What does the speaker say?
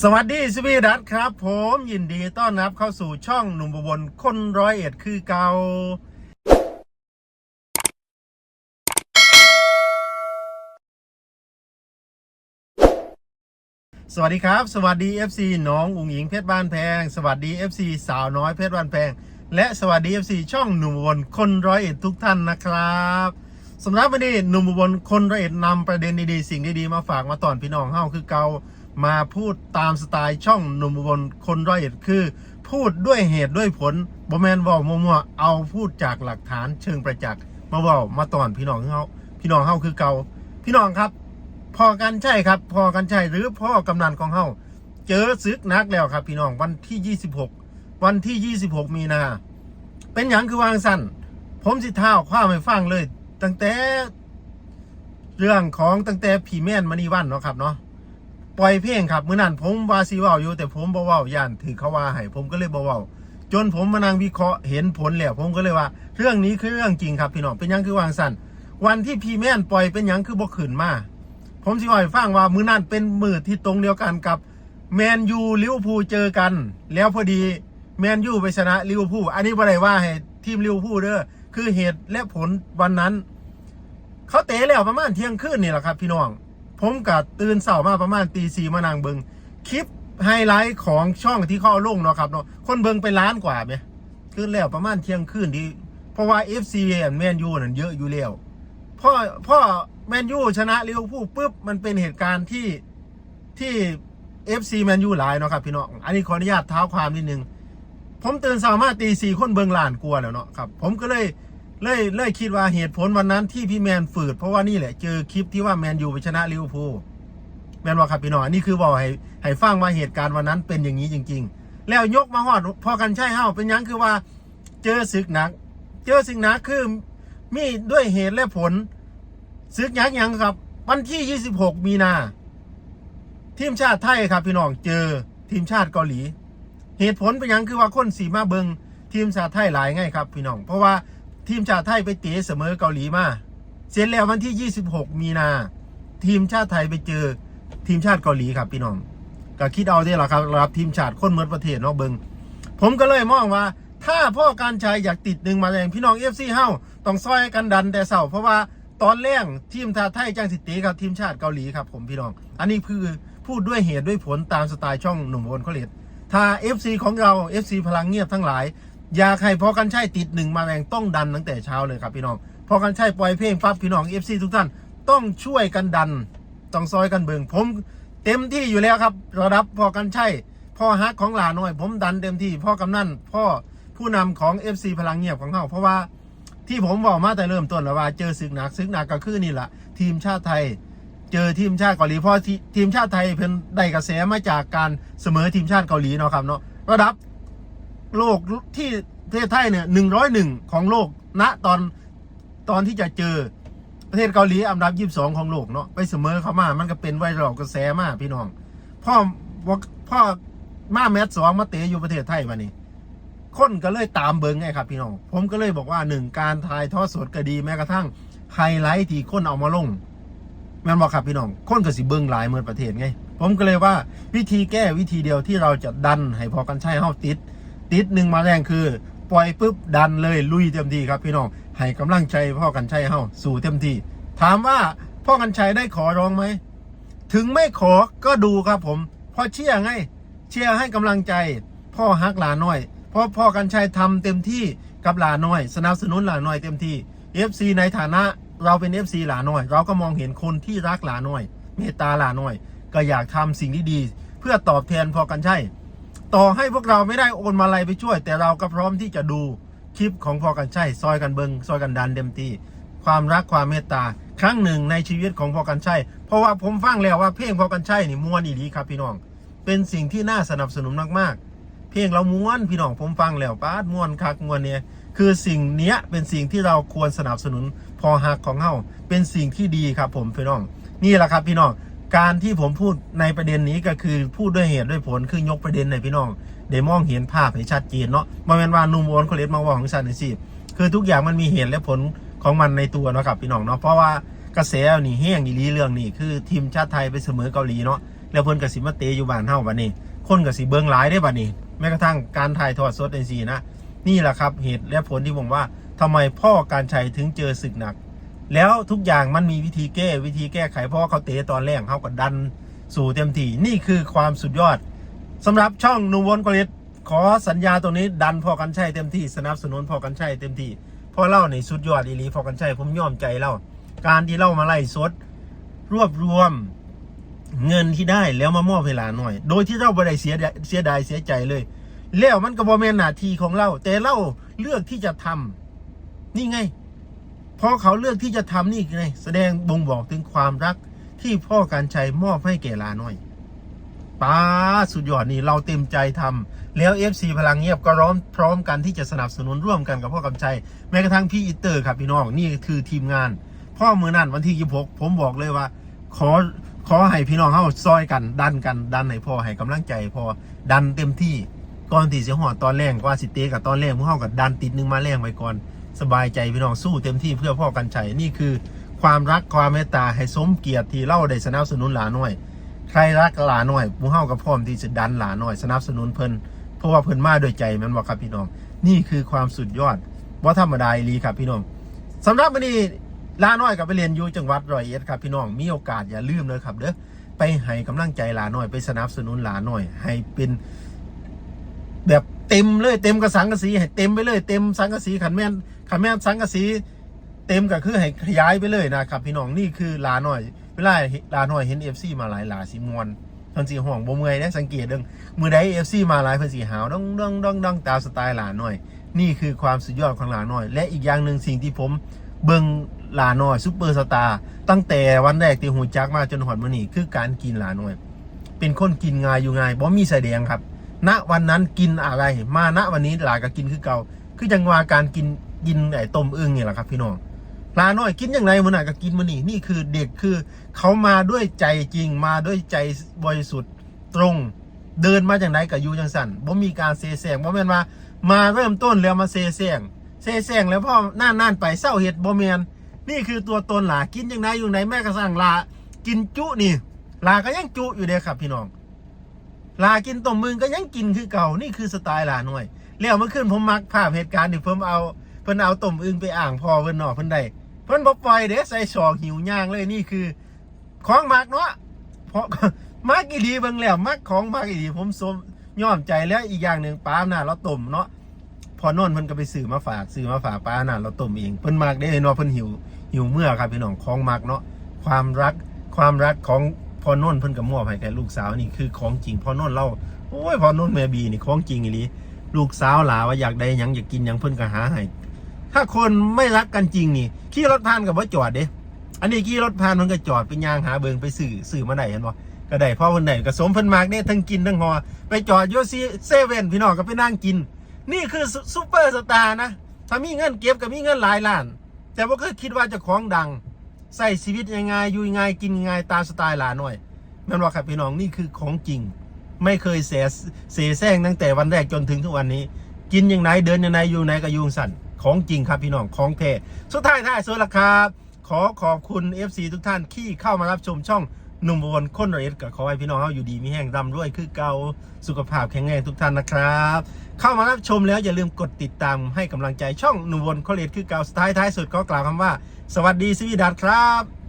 สวัสดีสวีดัตครับ ผมยินดีต้อนรับเข้าสู่ช่องหนุ่มบนคนร้อยเอ็ดคือเกาสวัสดีครับ สวัสดี FC น้องอุ๋งหญิงเพชรบ้านแพง สวัสดี FC สาวน้อยเพชรบ้านแพง และสวัสดี FC ช่องหนุ่มบนคนร้อยเอ็ดทุกท่านนะครับสำหรับวันนี้หนุ่มบนคนร้อยเอ็ดนำประเด็นดีๆสิ่งดีๆมาฝากมาตอนพี่น้องเฮาคือเกา มาพูดตามสไตล์ช่องหนุ่มบลคนร้อยเอ็ดคือ พูดด้วยเหตุด้วยผลบ่แมนเว่ามั่วๆเอาพูดจากหลักฐานเชิงประจักษ์มาเว่ามาตอนพี่น้องเฮาพี่น้องเฮาคือเก่าพี่น้องครับพอกันใช่ครับ พอกันใช่หรือพ่อกำนันของเฮาเจอซึกนักแล้วครับพี่น้องวันที่ 26 วันที่ 26 มีนา เป็นอย่างคือวางสั้นผมสิท้าวความให้ฟังเลย ตั้งแต่ เรื่องของตั้งแต่ผีแม่นมณีวันเนาะครับเนาะ ล่อยเพลงครับมื้อนั้นผมว่าสิเว้าอยู่แต่ผมบ่เว้าย่านถือเขาว่าให้ผมก็เลยบ่เว้าจนผมมานั่งวิเคราะห์เห็นผลแล้วผมก็เลยว่า เรื่องนี้คือเรื่องจริงครับพี่น้องเป็นยังคือวางสั่นวันที่พี่แม่นปล่อยเป็นยังคือบ่ขึ้นมาผมสิว้าให้ฟังว่ามื้อนั้นเป็นมื้อที่ตรงเดียวกันกับแมนยูลิเวอร์พูลเจอกัน แล้วพอดีแมนยูไปชนะลิเวอร์พูลอันนี้บ่ได้ว่าให้ทีมลิเวอร์พูลเด้อคือเหตุและผลวันนั้น เขาเตะแล้วประมาณเที่ยงคืนนี่แหละครับ พี่น้อง ผมกับตื่นเสาร์มาประมาณตีสี่มานางเบิงคลิปไฮไลท์ของช่องที่เขาเอาลงเนาะครับเนาะคนเบิงไปล้านกว่าไหมขึ้นแล้วประมาณเที่ยงคืนดี เพราะว่า FC แมนยูนั่นเยอะอยู่แล้วพ่อพ่อแมนยูชนะลิเวอร์พูลปุ๊บมันเป็นเหตุการณ์ที่ที่ FC แมนยูหลายเนาะครับพี่น้อง อันนี้ขออนุญาตเท้าความนิดนึง ผมตื่นเสาร์มาตีสี่คนเบิงล้านกลัวแล้วเนาะครับ ผมก็เลย เลยเลยคิดว่าเหตุผลวันนั้นที่พี่แมนฝืดเพราะว่านี่แหละเจอคลิปที่ว่าแมนยูไปชนะลิเวอร์พูลแมนว่าครับพี่น้องนนี้คือบอกให้ให้ฟังว่าเหตุการณ์วันนั้นเป็นอย่างนี้จริง ๆ แล้วยกมาฮอดพอกันใช่เฮ้าเป็นยังคือว่าเจอศึกหนัก เจอศึกหนักคือมีด้วยเหตุและผลศึกยักยังครับ วันที่ 26 มีนา ทีมชาติไทยครับพี่น้องเจอทีมชาติเกาหลี เหตุผลเป็นยังคือว่าคนสีมาเบิงทีมชาติไทยหลายไงครับพี่น้องเพราะว่า ทีมชาติไทยไปเตะเสมอเกาหลีมา เสร็จแล้ววันที่ 26 มีนา ทีมชาติไทยไปเจอทีมชาติเกาหลีครับพี่น้องก็คิดเอาได้หรอครับรับทีมชาติคนเมืองประเทศเนาะเบิงผมก็เลยมองว่า ถ้าพ่อการชัยอยากติดหนึ่งมาแรงพี่น้องเอฟซีเฮ้าต้องซอยกันดันแต่เสาเพราะว่าตอนแรกทีมชาติไทยจังสิตะกับทีมชาติเกาหลีครับผมพี่น้อง อันนี้คือพูดด้วยเหตุด้วยผลตามสไตล์ช่องหนุ่มโอนเขาเลดถ้า FC ของเรา FC พลังเงียบทั้งหลาย อยากให้พอกันใช่ติดหนึ่งมาแรงต้องดันตั้งแต่เช้าเลยครับพี่น้องพอกันใช่ปล่อยเพลงปั๊บพี่น้อง FC ทุกท่านต้องช่วยกันดัน ต้องซอยกันเบิงผมเต็มที่อยู่แล้วครับระดับพอกันใช่พ่อฮักของหลาน้อย ผมดันเต็มที่พ่อกำนันพ่อผู้นำของ FC พลังเงียบของเขาเพราะว่าที่ผมบอกมาแต่เริ่มต้นแล้วว่าเจอศึกหนักศึกหนักก็คือนี่แหละทีมชาติไทย เจอทีมชาติเกาหลีเพราะที่ทีมชาติไทยเพิ่นได้กระแสมาจากการเสมอทีมชาติเกาหลีเนาะครับเนาะระดับ โลกที่ประเทศไทยเนี่ยหนึ่งร้อยหนึ่งของโลกณตอนตอนที่จะเจอประเทศเกาหลีอันดับยี่สิบสองของโลกเนาะไปเสมอเขามา มันก็เป็นไวรัลกระแสมากพี่น้อง พ่อพ่อมาแมตช์สองมาเตะอยู่ประเทศไทยมานี่คนก็เลยตามเบิงไงครับพี่น้อง ผมก็เลยบอกว่าหนึ่งการถ่ายทอดสดก็ดีแม้กระทั่งไฮไลท์ที่คนเอามาลงแม่นบอกครับพี่น้อง คนก็สิเบิงหลายเมืองประเทศไง ผมก็เลยว่าวิธีแก้วิธีเดียวที่เราจะดันให้พอกันใช้เฮาติด ติดหนึ่งมาแรงคือ ปล่อยปุ๊บดันเลยลุยเต็มที่ครับพี่น้องให้กำลังใจพ่อกันใช้เฮาสู่เต็มที่ ถามว่าพ่อกันชัยได้ขอร้องไหมถึงไม่ขอก็ดูครับผมพราะเชียร์ไงเชียร์ให้กำลังใจ พ่อฮักหลาน้อยพราะพ่อกันชัยทำเต็มที่กับหลาน้อย สนับสนุนหลาน้อยเต็มที่ FC ในฐานะเราเป็น FC หลาน้อย เราก็มองเห็นคนที่รักหลาน้อย เมตตาหลาน้อย ก็อยากทำสิ่งที่ดี เพื่อตอบแทนพ่อกันใช่ ต่อให้พวกเราไม่ได้โอนมาลัยไปช่วย แต่เราก็พร้อมที่จะดูคลิปของพอกันใช่ซอยกันเบิงซอยกันดันเต็มที่ความรักความเมตตา ครั้งหนึ่งในชีวิตของพอกันใช่เพราะว่าผมฟังแล้วว่าเพลงพอกันใช่นี่ม้วนอีหลีครับพี่น้อง เป็นสิ่งที่น่าสนับสนุนมากๆ เพลงเราม้วนพี่น้องผมฟังแล้วป้าดม้วนคักม้วนเนี่ยคือสิ่งเนี้ยเป็นสิ่งที่เราควรสนับสนุนพอหักของเฮาเป็นสิ่งที่ดีครับผมพี่น้อง นี่แหละครับพี่น้อง การที่ผมพูดในประเด็นนี้ก็คือพูดด้วยเหตุด้วยผลคือยกประเด็นในพี่น้องได้มองเห็นภาพให้ชัดเจนเนาะมาเป็นว่านุ่มโอนคนเล็กมาว่าของฉันสิคือทุกอย่างมันมีเหตุและผลของมันในตัวนะครับพี่น้องเนาะเพราะว่ากระแสนี่แห้งอีหลีเรื่องนี้คือทีมชาติไทยไปเสมอเกาหลีเนาะแล้วเพิ่นก็สิมาเตอยู่บ้านเฮาบัดนี้ คนก็สิเบิ่งหลายได้บัดนี้ แม้กระทั่งการถ่ายทอดสดในซีนะนี่แหละครับเหตุและผลที่ผมว่าทำไมพ่อการชัยถึงเจอศึกหนัก แล้วทุกอย่างมันมีวิธีแก้วิธีแก้ไขเพราะว่าเขาเตะตอนแรกเขาก็ดันสู่เต็มที่นี่คือความสุดยอดสำหรับช่องนูวนกริตขอสัญญาตรงนี้ดันพอกันชัยเต็มที่สนับสนุนพอกันชัยเต็มที่พราะเล่าในสุดยอดอีลีพอกันชัยผมยอมใจเล่าการที่เล่ามาไล่สด รวบรวมเงินที่ได้แล้วมามอบเวลาหน่อย โดยที่เราไม่ได้เสียดายเสียดายเสียใจเลย แล้วมันก็บอแมนหน้าที่ของเรา แต่เราเลือกที่จะทำนี่ไง พอเขาเลือกที่จะทำนี่ไงแสดงบ่งบอกถึงความรักที่พ่อการชัยมอบให้แก่ลาน้อยป้าสุดยอดนี่เราเต็มใจทำแล้ว FC พลังเงียบก็ร้อมพร้อมกันที่จะสนับสนุนร่วมกันกับพ่อกำชัยแม้กระทั่งพี่อิเตอร์ครับพี่น้องนี่คือทีมงาน พ่อมือนั่นวันที่26ผมบอกเลยว่า ขอขอให้พี่น้องเข้าซอยกันดันกันดันให้พ่อให้กำลังใจพ่อดันเต็มที่ก่อนที่จะหอดตอนแรกว่าสิเตกับตอนแรกพวกเข้ากับดันติดหนึงมาแรงไว้ก่อน สบายใจพี่น้องสู้เต็มที่เพื่อพ่อกันชัยนี่คือความรักความเมตตาให้สมเกียรติที่เล่าได้สนับสนุนหลาน้อย ใครรักหลาน้อยผู้เฮากับพร้อมที่จะดันหลาน้อย สนับสนุนเพิ่นเพราะว่าเพิ่นมาด้วยใจมันบอกครับพี่น้อง นี่คือความสุดยอดว่าธรรมดาอีหลีครับพี่น้องสำหรับวันนี้ลาน้อยกับไปเรียนอยู่จังหวัดร้อยเอ็ดครับพี่น้องมีโอกาสอย่าลืมเลยครับเด้อไปให้กำลังใจหลาน้อยไปสนับสนุนหลาน้อย ให้เป็น แบบเต็มเลยเต็มกระสังกระสีให้เต็มไปเลยเต็มสังกระสีขันแม่น ขันแม่นสังกะสีเต็มก็คือให้ขยายไปเลยนะครับ พี่น้องนี่คือลาหน่อย เวลาลาหน่อยเห็นเอฟซีมาหลายหลาสิมวนเพิ่นสีห่วงบ่เมื่อยได้สังเกตเด้งมือใดเอฟซีมาหลายเพิ่นสีหาวดองดองดองดองตามสไตล์หลาหน่อย นี่คือความสุดยอดของหลาหน่อย และอีกอย่างหนึ่งสิ่งที่ผมเบิ่งหลาหน่อยซุปเปอร์สตาร์ตั้งแต่วันแรกที่หูจักมาจนหอดมื้อนี้คือการกินหลาหน่อย เป็นคนกินง่ายอยู่ง่ายบ่มีใสแดงครับณวันนั้นกินอะไร มาณวันนี้หลาก็กินคือเก่า คือจังว่าการกิน กินไอ้ต้มอึ่งนี่แหละครับ พี่น้องปลาน้อยกินอย่างไรมันน่ะก็กินมันนี่นี่คือเด็กคือเขามาด้วยใจจริงมาด้วยใจบริสุทธิ์ตรง เดินมาจากไหนกับยูจังสันบ่มีการเซแซงบ่แม่นว่ามาเริ่มต้นแล้วมาเซแซงเซแซงแล้วพ่อน่านน่านไปเศร้าเห็ดบ่แมนนี่คือตัวตนหลากินอย่างไรอยู่ไหนแม่กระสังลากินจุนี่ลาก็ยังจุอยู่เด้ครับ พี่น้องลากินต้มมึงก็ยังกินคือเก่านี่คือสไตล์ลาหน่อยแล้วเมื่อคืนผมมักภาพเหตุการณ์ที่เพิ่มเอา เพิ่นเอาต้มอึงไปอ่างพอเพิ่นหน่อเพิ่นได้เพิ่นบ่ปล่อยเด้ใส่ชอกหิวย่างเลยนี่คือ ของมักเนาะเพราะมักอีดีเบิ่งแล้วมักของมักอีดีผมสมยอมใจแล้วอีกอย่างหนึ่งปลาหน้าเราต้มเนาะพอนนเพิ่นก็ไปซื้อมาฝากซื้อมาฝากปลาหน้าเราต้มเองเพิ่นมักได้เห็นว่าเพิ่นหิวหิวเมื่อครับพี่น้องของมักเนาะความรักความรักของพอนนท์เพิ่นก็มอบให้แก่ลูกสาวนี่คือของจริงพอนนท์เราโอ้ยพอนุ่นแม่บีนี่ของจริงอีหลีลูกสาวหลาว่าอยากได้หยังอยากกินหยังเพิ่นก็หาให้ ถ้าคนไม่รักกันจริงนี่ขี่รถผ่านกับว่าจอดเด้อันนี้ขี่รถผ่านมันก็จอดไปยางหาเบิงไปสื่อสื่อมาได้เห็นบ่ก็ได้พ่อเพิ่นได้ก็สมเพิ่นมากเด้ทั้งกินทั้งหอไปจอดยูซีเซเว่นพี่น้องก็ไปนั่งกิน นี่คือซุซุปเปอร์สตาร์นะถ้ามีเงินเก็บก็มีเงินหลายล้าน แต่ว่าก็คิดว่าจะของดังใส่ชีวิตยังไงอยู่ยังไงกินยังไงตามสไตล์หลานหน่อยแม่นว่าครับพี่น้องนี่คือของจริง ไม่เคยเสียเสียแซงตั้งแต่วันแรกจนถึงทุกวันนี้ กินย่างไหนเดินย่างไหนอยู่ไหนก็ยุงสั่น ของจริงครับพี่น้องของแท้สุดท้ายท้ายสุดละครับ ขอขอบคุณ FC ทุกท่านที่เข้ามารับชมช่องหนุ่มวนคนเรศกับขอให้พี่น้องเขาอยู่ดีมีแห้งร่ำรวยคือเก่าสุขภาพแข็งแรงทุกท่านนะครับ เข้ามารับชมแล้วอย่าลืมกดติดตามให้กำลังใจช่องหนุ่มวนคนเรศคือเก่าสุดท้ายท้ายสุดก็กล่าวคำว่า สวัสดีสวีดัตครับ